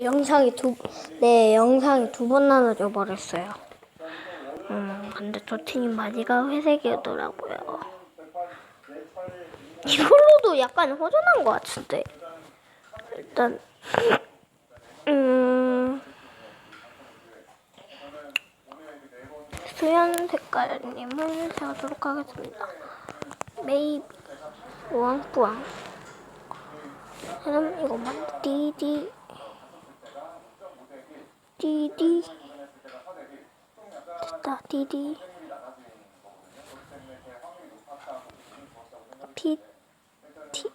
영상이 두, 네, 영상이 두 번 나눠져 버렸어요. 음, 근데 저팀 바지가 회색이더라고요. 이걸로도 약간 허전한 것 같은데. 일단, 음, 수연 색깔님을 세우도록 하겠습니다. 메이비, 우왕뿌왕. 그럼 이것만 디디. 디디. 됐다 디디. 티 티.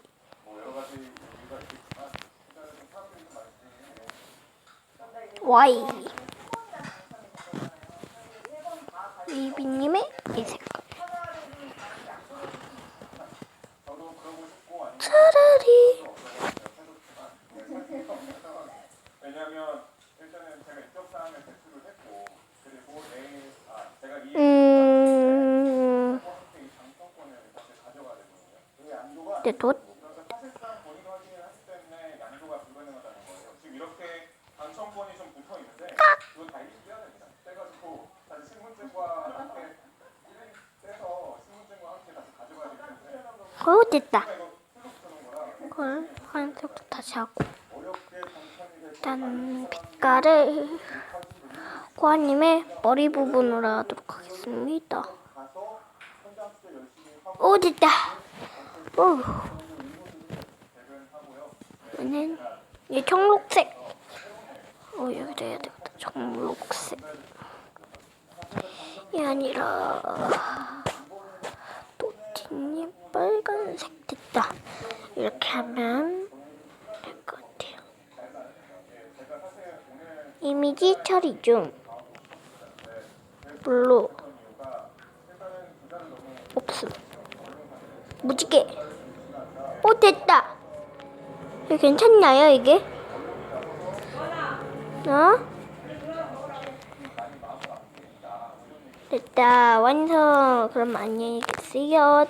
와이. 리비님의 이 색깔 차라리 음. 네, 때문에 어 됐다. 그걸 하얀색부터 다시 하고 일단 빛깔을 고아님의 머리 부분으로 하도록 하겠습니다. 오 됐다. 오. 얘는 이 청록색. 어 여기도 해야 되겠다. 청록색. 이 아니라 또티님 빨간색 됐다. 이렇게 하면 될 것 같아요. 이미지 처리 중. 블루. 없음. 무지개. 오 됐다. 이거 괜찮나요 이게? 어? 됐다 완성. 그럼 안녕히 계세요.